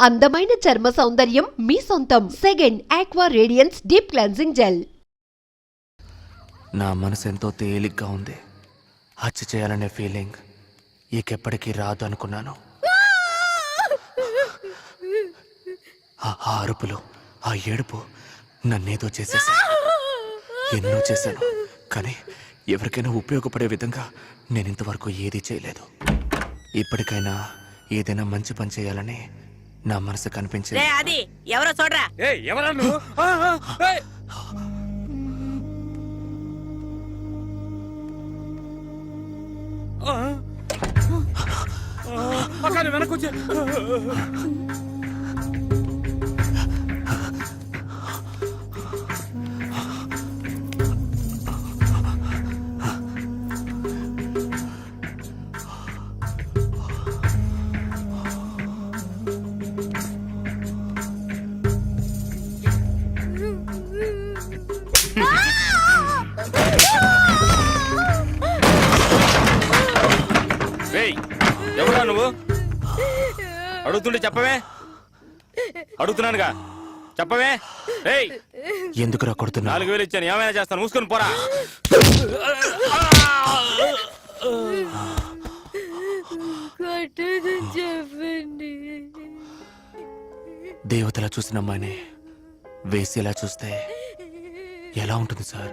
అందమైన చర్మ సౌందర్యం మీ సొంతం. Second aqua radiance deep cleansing gel నా మనసు ఎంతో తేలిగ్గా ఉంది. హత్య చేయాలనే ఫీలింగ్ ఇకెప్పటికీ రాదు అనుకున్నాను. ఆ ఆ అరుపులు ఆ ఏడుపు నన్నేదో చేసేసా ఎన్నో చేశాను. కానీ ఎవరికైనా ఉపయోగపడే విధంగా నేను ఇంతవరకు ఏదీ చేయలేదు. ఇప్పటికైనా ఏదైనా మంచి పని చేయాలని నా మనసు రే కనిపించింది అది ఎవరో చూడరా ఏయ్ ఎవరా నువ్వు ఆ, ఆ, ఏయ్. ఆ. ఆ, అక్క, నువ్వు వెనక్కి వచ్చే అడుగుతుంటే చెప్పవే? అడుగుతున్నానుగా. చెప్పవే? ఏయ్! ఎందుకురా కొడుతున్నా? నాలుగు వేలు ఇచ్చాను. ఏమైనా చేస్తాను. మూసుకొని పోరా. చెప్పండి. దేవతలా చూసిన అమ్మాయిని వేసేలా చూస్తే ఎలా ఉంటుంది సార్?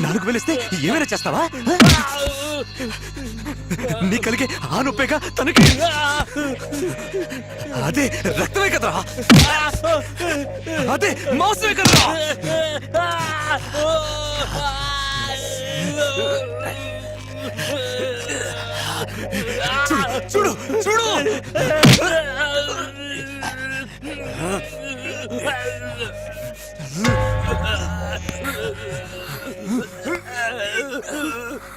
నాలుగు వేలిస్తే ఏమైనా చేస్తావా? నీ కలిగే ఆ నొప్పేగా తనకి. అదే రక్తమే కదరా. అదే మాంసమే కదరా. చూడు చూడు చూడు.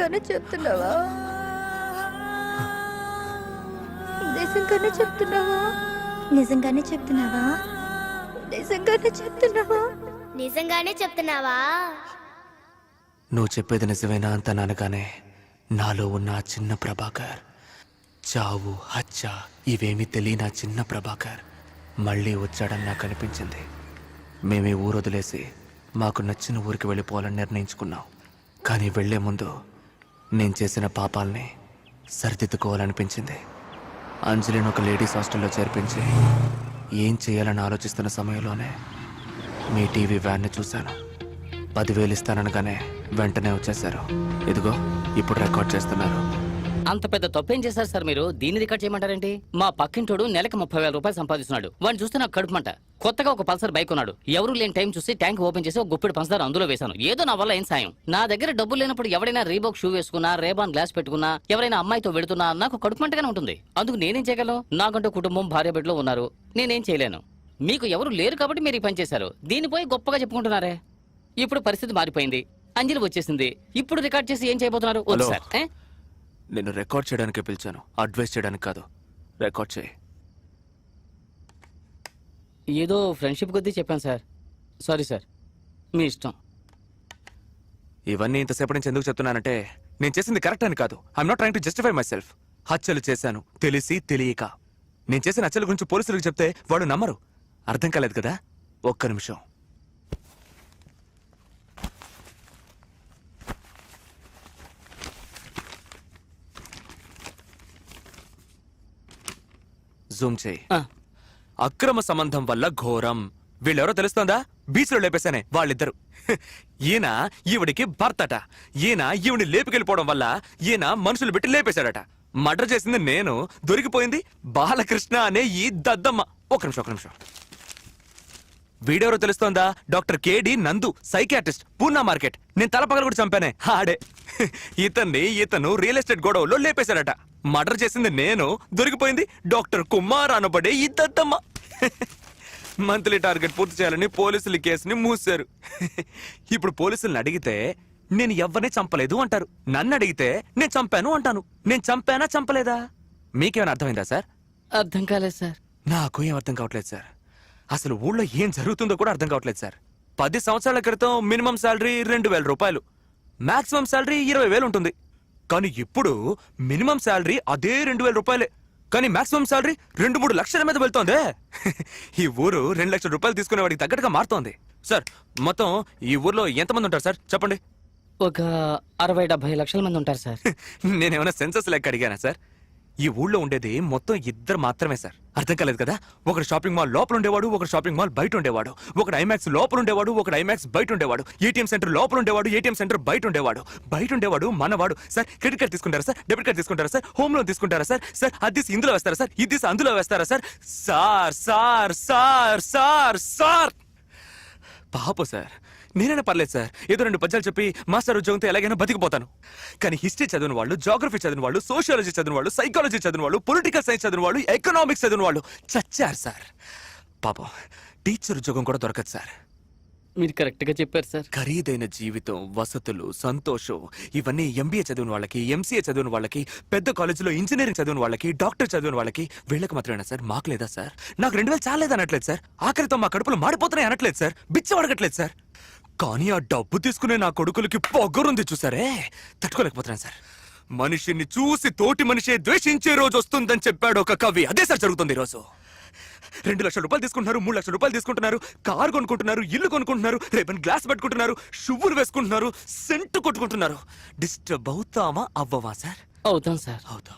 నిజంగానే చెప్తున్నావా? నిజంగానే చెప్తున్నావా? నిజంగానే చెప్తున్నావా? నిజంగానే చెప్తున్నావా? నిజంగానే చెప్తున్నావా? నువ్వు చెప్పేది నిజమేనా అంత అనగానే నాలో ఉన్న ఆ చిన్న ప్రభాకర్ చావు హత్య ఇవేమీ తెలియని ఆ చిన్న ప్రభాకర్ మళ్ళీ వచ్చాడని నాకు అనిపించింది. మేము ఈ ఊరు వదిలేసి మాకు నచ్చిన ఊరికి వెళ్ళిపోవాలని నిర్ణయించుకున్నాం. కానీ వెళ్ళే ముందు నేను చేసిన పాపాల్ని సరిదిద్దుకోవాలనిపించింది. అంజలిని ఒక లేడీస్ హాస్టల్లో చేర్పించి ఏం చేయాలని ఆలోచిస్తున్న సమయంలోనే మీ టీవీ వ్యాన్ని చూశాను. పదివేలు ఇస్తాననగానే వెంటనే వచ్చేశారు. ఇదిగో ఇప్పుడు రికార్డ్ చేస్తున్నారు. అంత పెద్ద తప్పేం చేశారు సార్ మీరు? దీన్ని రికార్డ్ చేయమంటారేంటి? మా పక్కింటోడు నెలకు ముప్పై వేల రూపాయలు సంపాదిస్తున్నాడు. వాడిని చూస్తే నాకు కడుపుమంట కొత్తగా ఒక పల్సర్ బైక్ ఉన్నాడు ఎవరు లేని టైం చూసి ట్యాంక్ ఓపెన్ చేసి ఒక గుప్పెడు పంచదార అందులో వేశాను. ఏదో నా వల్ల ఏం సాయం? నా దగ్గర డబ్బులు లేనప్పుడు ఎవరైనా రీబాక్ షూ వేసుకున్నా రేబాన్ గ్లాస్ పెట్టుకున్నా ఎవరైనా అమ్మాయితో వెళుతున్నా నాకు కడుపుమంటగానే ఉంటుంది. అందుకు నేనేం చేయగలను? నాకంటూ కుటుంబం భార్య బిడ్డలు ఉన్నారు. నేనేం చేయలేను. మీకు ఎవరు లేరు కాబట్టి మీరు ఈ పని చేశారు. దీనిపోయి గొప్పగా చెప్పుకుంటున్నారే. ఇప్పుడు పరిస్థితి మారిపోయింది. అంజలి వచ్చేసింది. ఇప్పుడు రికార్డ్ చేసి ఏం చేయబోతున్నారు? వద్దు. సార్? నేను రికార్డ్ చేయడానికే పిలిచాను. అడ్వైస్ చేయడానికి కాదు. రికార్డ్ చేయి. ఏదో ఫ్రెండ్షిప్ కొద్దీ చెప్పాను సార్. Sorry sir. మీ ఇష్టం. ఇవన్నీ ఇంతసేపటి నుంచి ఎందుకు చెప్తున్నానంటే నేను చేసింది కరెక్ట్ అని కాదు. I'm not trying to justify myself హత్యలు చేశాను. తెలిసి తెలియక. నేను చేసిన హత్యల గురించి పోలీసులకు చెప్తే వాళ్ళు నమ్మరు. అర్థం కాలేదు కదా? ఒక్క నిమిషం. జూమ్ చేయి. అక్రమ సంబంధం వల్ల ఘోరం. వీళ్ళెవరో తెలుస్తోందా? బీచ్లో లేపేశానే వాళ్ళిద్దరు. ఈయన ఈవిడికి భర్తట. ఈయన ఈవిని లేపుకెళ్ళిపోవడం వల్ల ఈయన మనుషులు పెట్టి లేపేశాడట. మర్డర్ చేసింది నేను. దొరికిపోయింది బాలకృష్ణ అనే ఈ దద్దమ్మ. ఒక నిమిషం ఒక నిమిషం. వీడెవరో తెలుస్తోందా? డాక్టర్ కేడి నందు సైకియాట్రిస్ట్ పూర్ణ మార్కెట్. నేను తలపగలు కూడా చంపానే. ఆడే. ఇతన్ని ఇతను రియల్ ఎస్టేట్ గొడవలో లేపేశాడట. మర్డర్ చేసింది నేను దొరికిపోయింది డాక్టర్ కుమార్ అనబడే ఈ దద్దమ్మ మంత్లీ టార్గెట్ పూర్తి చేయాలని పోలీసులు కేసుని మూసారు ఇప్పుడు పోలీసుల్ని అడిగితే నేను ఎవరిని చంపలేదు? అంటారు. నన్ను అడిగితే నేను చంపాను అంటాను. నేను చంపానా చంపలేదా? మీకేమైనా అర్థమైందా సార్? అర్థం కాలేదు సార్. నాకు ఏం అర్థం కావట్లేదు సార్. అసలు ఊళ్ళో ఏం జరుగుతుందో కూడా అర్థం కావట్లేదు సార్. పది సంవత్సరాల క్రితం మినిమం శాలరీ రెండు వేల రూపాయలు. మాక్సిమం శాలరీ ఇరవై వేలు ఉంటుంది. కానీ ఇప్పుడు మినిమం శాలరీ అదే రెండు వేల రూపాయలే. కానీ మాక్సిమం శాలరీ రెండు మూడు లక్షల మీద వెళ్తోందే. ఈ ఊరు రెండు లక్షల రూపాయలు తీసుకునే వాడికి తగ్గట్టుగా మారుతోంది. సార్ మొత్తం ఈ ఊర్లో ఎంతమంది ఉంటారు సార్? చెప్పండి. ఒక అరవై డెబ్బై లక్షల మంది ఉంటారు సార్. నేనేమైనా సెన్సస్ లెక్క అడిగానా సార్? ఈ ఊళ్ళో ఉండేది మొత్తం ఇద్దరు మాత్రమే సార్. అర్థం కాలేదు కదా? ఒకడు షాపింగ్ మాల్ లోపల ఉండేవాడు ఒకడు షాపింగ్ మాల్ బయట ఉండేవాడు. ఒకడు ఐమాక్స్ లోపల ఉండేవాడు ఒకడు ఐమాక్స్ బయట ఉండేవాడు. ఏటీఎం సెంటర్ లోపల ఉండేవాడు ఏటీఎం సెంటర్ బయట ఉండేవాడు. బయట ఉండేవాడు మనవాడు. సార్ క్రెడిట్ కార్డ్ తీసుకుంటారా సార్? డెబిట్ కార్డ్ తీసుకుంటారా సార్? హోమ్ లోన్ తీసుకుంటారా సార్? సార్ అది ఇందులో వేస్తారా సార్? ఇది అందులో వేస్తారా sir? Sir sir sir sir sir! పాప సార్. నేనైనా పర్లేదు సార్. ఏదో రెండు పద్యాలు చెప్పి మాస్టర్ ఉద్యోగంతో ఎలాగైనా బతికిపోతాను. కానీ హిస్టరీ చదివిన వాళ్ళు జాగ్రఫీ చదివిన వాళ్ళు సోషియాలజీ చదివిన వాళ్ళు సైకాలజీ చదివిన వాళ్ళు పొలిటికల్ సైన్స్ చదివిన వాళ్ళు ఎకనామిక్స్ చదివిన వాళ్ళు చచ్చారు సార్. పాపం టీచర్ ఉద్యోగం కూడా దొరకదు సార్. మీరు కరెక్ట్గా చెప్పారు సార్. ఖరీదైన జీవితం వసతులు సంతోషం ఇవన్నీ ఎంబీఏ చదివిన వాళ్ళకి ఎంసీఏ చదివిన వాళ్ళకి పెద్ద కాలేజీలో ఇంజనీరింగ్ చదివిన వాళ్ళకి డాక్టర్ చదివిన వాళ్ళకి వీళ్ళకి మాత్రమేనా సార్? మాకు లేదా సార్? నాకు రెండు వేలు చాలేదు అనట్లేదు సార్. ఆఖరితో మా కడుపులు మాడిపోతున్నాయి అనట్లేదు సార్. బిచ్చ అడగట్లేదు సార్. కానీ ఆ డబ్బు తీసుకునే నా కొడుకులకి పొగరుంది చూసారే? తట్టుకోలేకపోతున్నాను సార్. మనిషిని చూసి తోటి మనిషే ద్వేషించే రోజు వస్తుందని చెప్పాడు ఒక కవి. అదే సార్ జరుగుతుంది ఈ రోజు రెండు లక్షల రూపాయలు తీసుకుంటున్నారు మూడు లక్షల రూపాయలు తీసుకుంటున్నారు కారు కొనుక్కుంటున్నారు ఇల్లు కొనుక్కుంటున్నారు రేపని గ్లాస్ పెట్టుకుంటున్నారు షువ్వులు వేసుకుంటున్నారు సెంటు కొట్టుకుంటున్నారు. డిస్టర్బ్ అవుతామా అవ్వవా సార్? అవుతాం సార్. అవుతాం.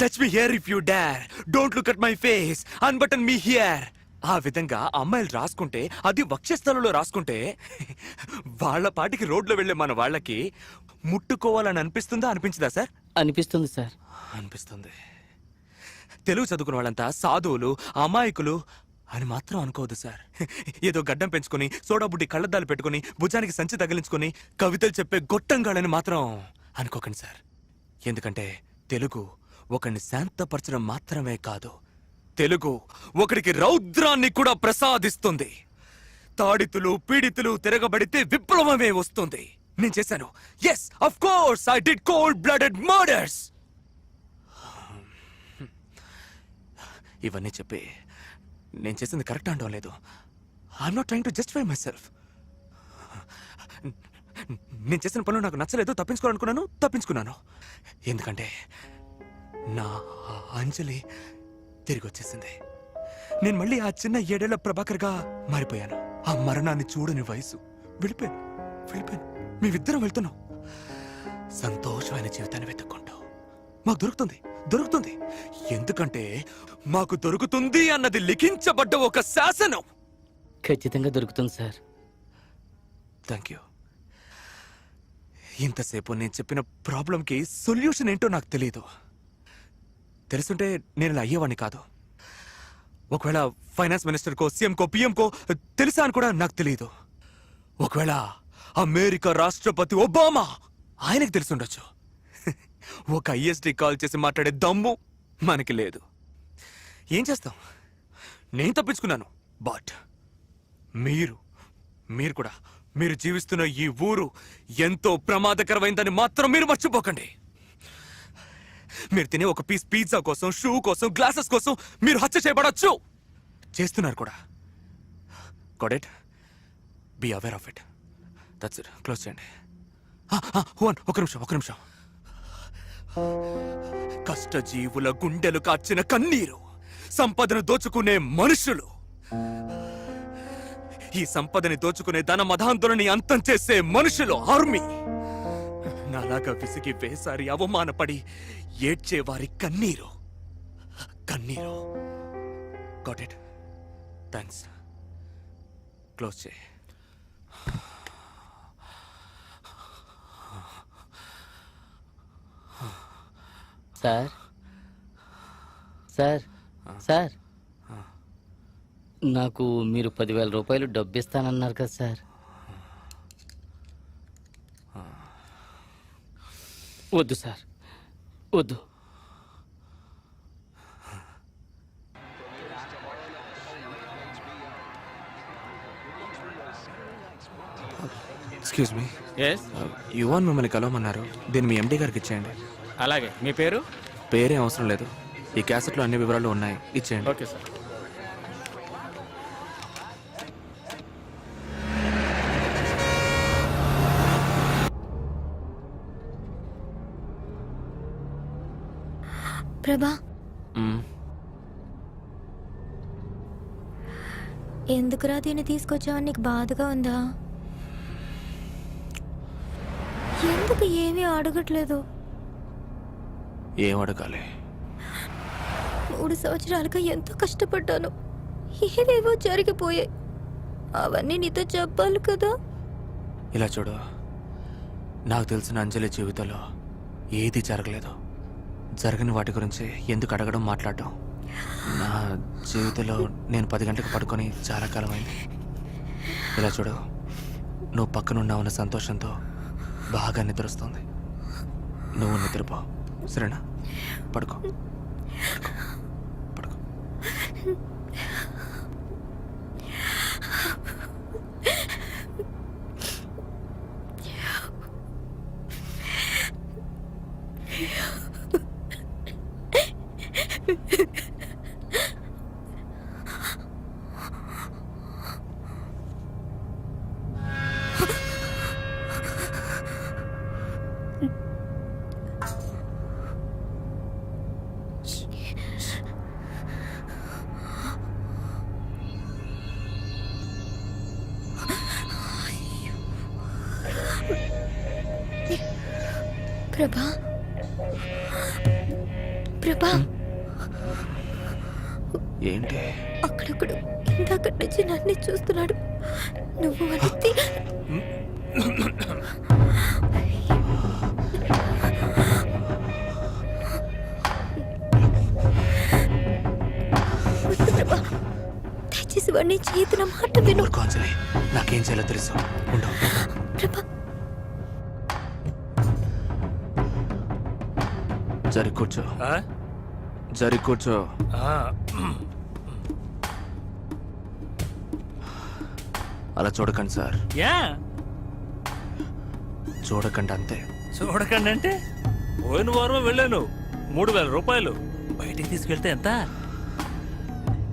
Touch me here if you dare don't look at my face unbutton me here ఆ విధంగా అమ్మాయిలు రాసుకుంటే అది వక్షస్థలంలో రాసుకుంటే వాళ్ళ పాటికి రోడ్లో వెళ్ళే మన వాళ్ళకి ముట్టుకోవాలని అనిపిస్తుందా అనిపించదా సార్? అనిపిస్తుంది సార్. అనిపిస్తుంది. తెలుగు చదువుకున్న వాళ్ళంతా సాధువులు అమాయకులు అని మాత్రం అనుకోవద్దు సార్. ఏదో గడ్డం పెంచుకొని సోడా బుడ్డి కళ్ళద్దాలు పెట్టుకుని భుజానికి సంచి తగిలించుకొని కవితలు చెప్పే గొట్టంగాళ్ళని మాత్రం అనుకోకండి సార్. ఎందుకంటే తెలుగు ఒకరిని శాంతపరచడం మాత్రమే కాదు తెలుగు ఒకడికి రౌద్రాన్ని కూడా ప్రసాదిస్తుంది. తాడితులు పీడితులు తిరగబడితే విప్లవమే వస్తుంది. నేను చేశాను. Yes of course I did cold blooded murders ఇవన్నీ చెప్పి నేను చేసింది కరెక్ట్ అనడం లేదు. I'm not trying to justify myself నేను చేసిన పనులు నాకు నచ్చలేదు తప్పించుకోవాలనుకున్నాను తప్పించుకున్నాను. ఎందుకంటే నా అంజలి తిరిగి వచ్చేసింది నేను మళ్ళీ ఆ చిన్న ఏడేళ్ళ ప్రభాకర్గా మారిపోయాను. ఆ మరణాన్ని చూడని వయసు. వెళ్ళిపోయాను. వెళ్ళిపోయాను. మేమిద్దరం వెళ్తున్నాం. సంతోషమైన జీవితాన్ని వెతుక్కుంటూ. మాకు దొరుకుతుంది. దొరుకుతుంది. ఎందుకంటే మాకు దొరుకుతుంది అన్నది లిఖించబడ్డ ఒక శాసనం. ఖచ్చితంగా దొరుకుతుంది సార్. Thank you. ఇంతసేపు నేను చెప్పిన ప్రాబ్లంకి సొల్యూషన్ ఏంటో నాకు తెలియదు తెలుసుంటే నేను ఇలా అయ్యేవాడిని కాదు. ఒకవేళ ఫైనాన్స్ మినిస్టర్కో సీఎంకో పిఎంకో తెలుసా అని కూడా నాకు తెలియదు. ఒకవేళ అమెరికా రాష్ట్రపతి ఒబామా ఆయనకు తెలుసుండొచ్చు ఒక ఐఎస్డి కాల్ చేసి మాట్లాడే దమ్ము మనకి లేదు. ఏం చేస్తాం? నేను తప్పించుకున్నాను బట్ మీరు మీరు కూడా మీరు జీవిస్తున్న ఈ ఊరు ఎంతో ప్రమాదకరమైందని మాత్రం మీరు మర్చిపోకండి. మీరు తినే ఒక పీస్ పిజ్జా కోసం షూ కోసం గ్లాసెస్ కోసం మీరు హత్య చేయబడచ్చు. చేస్తున్నారు కూడా. కొడెట్ be aware of it that's it close చేయండి. హోన్ ఒక నిమిషం ఒక నిమిషం. కష్టజీవుల గుండెలు కాచిన కన్నీరు సంపదను దోచుకునే మనుషులు. ఈ సంపదని దోచుకునే ధన మధాంతులని అంతం చేసే మనుషులు ఆర్మీ. నాలాగా విసిగి వేసారి అవమానపడి ఏడ్చే వారి కన్నీరు. కన్నీరు. గాట్ ఇట్ థ్యాంక్స్ క్లోజ్ చేయి. సార్ సార్ సార్ నాకు మీరు పదివేల రూపాయలు డబ్బు ఇస్తానన్నారు కదా సార్ వద్దు సార్. వద్దు. ఎక్స్క్యూజ్ మీ ఎస్ యువన్ మిమ్మల్ని కలవమన్నారు దీన్ని మీ ఎండి గారికి ఇచ్చేయండి. అలాగే. మీ పేరు? పేరేం అవసరం లేదు. ఈ క్యాసెట్లో అన్ని వివరాలు ఉన్నాయి. ఇచ్చేయండి. ఓకే సార్ ప్రభా. ఎందుకురా దీన్ని తీసుకొచ్చావని నీకు బాధగా ఉందా? ఎందుకు ఏమీ అడగట్లేదు? ఏం అడగాలి? మూడు సంవత్సరాలుగా ఎంతో కష్టపడ్డాను. ఏవేవో జరిగిపోయాయి. అవన్నీ నీతో చెప్పాలి కదా? ఇలా చూడు. నాకు తెలిసిన అంజలి జీవితంలో ఏది జరగలేదు. జరగని వాటి గురించి ఎందుకు అడగడం మాట్లాడడం? నా జీవితంలో నేను పది గంటలకు పడుకొని చాలా కాలమైంది. ఇలా చూడు నువ్వు పక్కనున్నావన్న సంతోషంతో బాగా నిద్రొస్తుంది. నువ్వు నిద్రపో. సరేనా? పడుకో. పడుకో. ప్రభా? ప్రభా? ఏంటి? అక్కడొక్కడు ఇందాక నుంచి నన్ను చూస్తున్నాడు. నువ్వు అనేది దయచేసి వాడిని చేతున్న మాట విను. నాకేం చేయాలో తెలుసు. ప్రభా జరి కూర్చో జరి కూర్చో అలా చూడకండి సార్. యా. చూడకండి అంతే. చూడకండి అంటే? పోయిన వారం వెళ్ళాను. మూడు వేల రూపాయలు. బయటికి తీసుకెళ్తే ఎంత?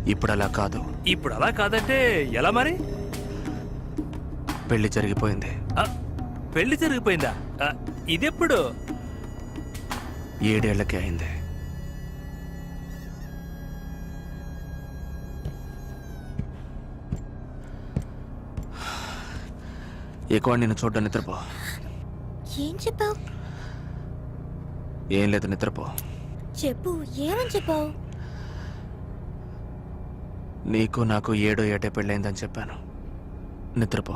ఇప్పుడు అలా కాదు. ఇప్పుడు అలా కాదంటే ఎలా మరి? పెళ్ళి జరిగిపోయింది. పెళ్ళి జరిగిపోయిందా? ఇదెప్పుడు? ఏడేళ్ళకి అయింది. ఎక్కువ నిన్ను చూడ్డం నిద్రపో. ఏం చెప్పావు? ఏం లేదు నిద్రపో. చెప్పు ఏమని చెప్పావు? నీకు నాకు ఏడో ఏటే పెళ్ళైందని చెప్పాను. నిద్రపో.